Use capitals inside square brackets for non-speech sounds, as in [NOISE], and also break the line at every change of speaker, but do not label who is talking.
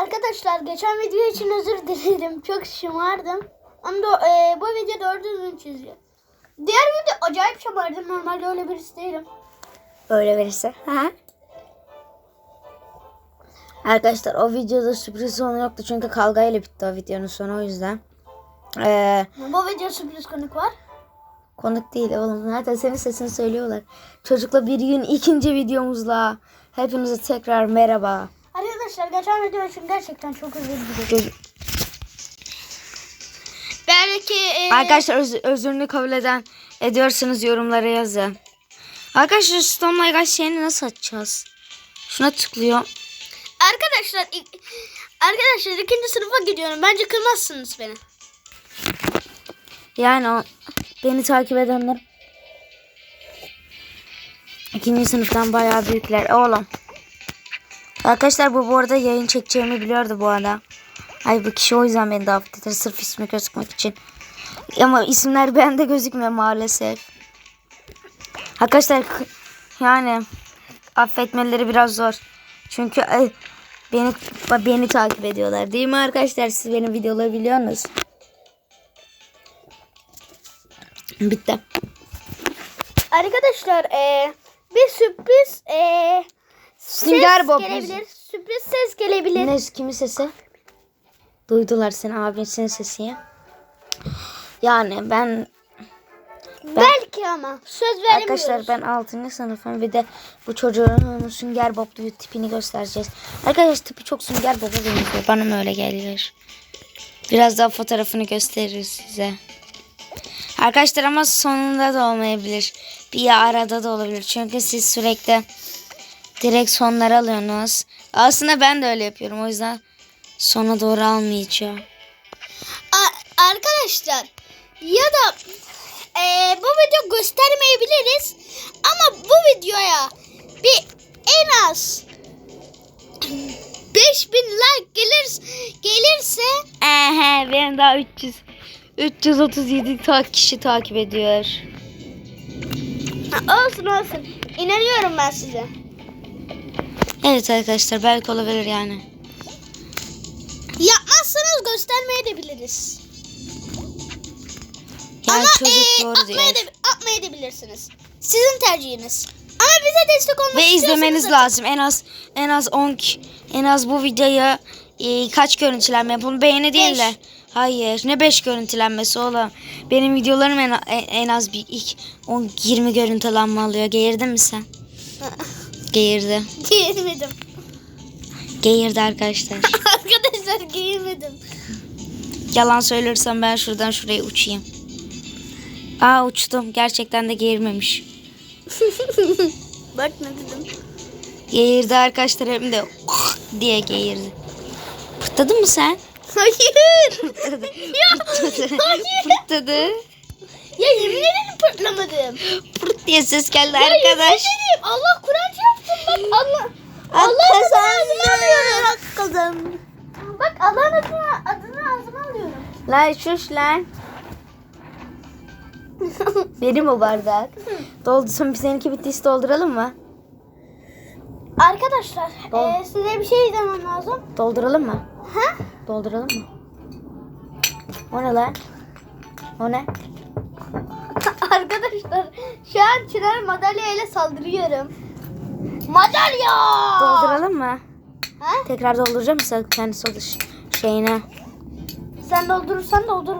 Arkadaşlar geçen video için özür dilerim. Çok şımardım. Ama da, e, bu video düzgün çiziyor. Diğer video acayip şımardım. Normalde öyle birisi değilim.
Öyle verirse. Ha? Arkadaşlar o videoda sürpriz sonu yoktu çünkü kavgayla bitti o videonun sonu o yüzden. Ee,
Bu video sürpriz konuk var.
konuk değil oğlum zaten senin sesini söylüyorlar. Çocukla bir gün ikinci videomuzla hepinize tekrar merhaba.
Arkadaşlar geçen video için gerçekten çok özür dilerim. Belki e,
Arkadaşlar öz- özürünü kabul eden ediyorsanız yorumlara yazın. Arkadaşlar Stone My God şeyini nasıl açacağız? Şuna tıklıyor.
arkadaşlar arkadaşlar ikinci sınıfa gidiyorum. Bence kırmazsınız beni.
Yani o, beni takip edenler ikinci sınıftan bayağı büyükler. Oğlum. Arkadaşlar bu bu arada yayın çekeceğimi biliyordu bu arada. Ay bu kişi o yüzden beni davet etti. Sırf ismi gözükmek için. Ama isimler bende gözükmüyor maalesef. Arkadaşlar yani affetmeleri biraz zor. Çünkü ay, beni beni takip ediyorlar. Değil mi arkadaşlar? Siz benim videoları biliyorsunuz. Bitti.
Arkadaşlar e, bir sürpriz e,
Sünger
ses
Bob
gelebilir. Sürpriz ses gelebilir.
Ne kimin sesi? Duydular seni abin senin sesini. Yani ben
Belki ama söz veremiyoruz.
arkadaşlar ben 6. sınıfım bir de bu çocuğun Sünger Bob diye tipini göstereceğiz. Arkadaşlar tipi çok Sünger Bob'a benziyor. Bana mı öyle gelir? Biraz daha fotoğrafını gösteririz size. Arkadaşlar ama sonunda da olmayabilir. Bir arada da olabilir. Çünkü siz sürekli direkt sonları alıyorsunuz. Aslında ben de öyle yapıyorum. O yüzden sona doğru almayacağım.
A- arkadaşlar ya da e, bu video göstermeyebiliriz ama bu videoya bir en az [CLEARS THROAT] 5000 like gelir gelirse
Ehe benim daha 300 337 ta kişi takip ediyor.
Olsun olsun inanıyorum ben size.
Evet arkadaşlar belki olabilir yani.
Yapmazsanız göstermeyebiliriz.
Yani
Ama
çocuk
e,
doğru diyor.
atmaya, da, atmayabilirsiniz. Sizin tercihiniz. Ama bize destek olmak
Ve izlemeniz lazım. En az en az 10 ki- en az bu videoya e, kaç görüntülenme yapın? Beğeni değil de. Hayır. Ne 5 görüntülenmesi oğlum? Benim videolarım en, en az bir ilk 10 20 görüntülenme alıyor. Geğirdin mi sen? [LAUGHS] Geğirdi.
Giyinmedim.
Geğirdi arkadaşlar. [LAUGHS]
Arkadaşlar giyinmedim.
Yalan söylersem ben şuradan şuraya uçayım. Aa uçtum. Gerçekten de geğirmemiş. [LAUGHS]
Bak ne dedim.
Geğirdi arkadaşlar hem de [LAUGHS] diye geğirdi. Pırtladın mı sen?
Hayır.
Pırtladı.
ya,
Pırtladı.
hayır.
Pırtladı.
Ya yemin ederim pırtlamadım.
Pırt diye ses geldi
Ya
arkadaş.
ederim. Allah Kur'an çarpsın bak Allah.
Ak
Allah'ın
kazan.
adını alıyorum.
Ak kazan.
Bak Allah'ın adını, adını ağzıma alıyorum.
Lan şuş lan. Benim o bardak. Doldu. Son seninki bittiyse dolduralım mı?
Arkadaşlar
Dol-
e, size bir şey demem lazım.
Dolduralım mı?
Ha?
Dolduralım mı? O ne lan? O ne?
Arkadaşlar şu an Çınar madalya ile saldırıyorum. Madalya!
Dolduralım mı?
Ha?
Tekrar dolduracağım mı sen kendi sonuç şeyine?
Sen doldurursan doldur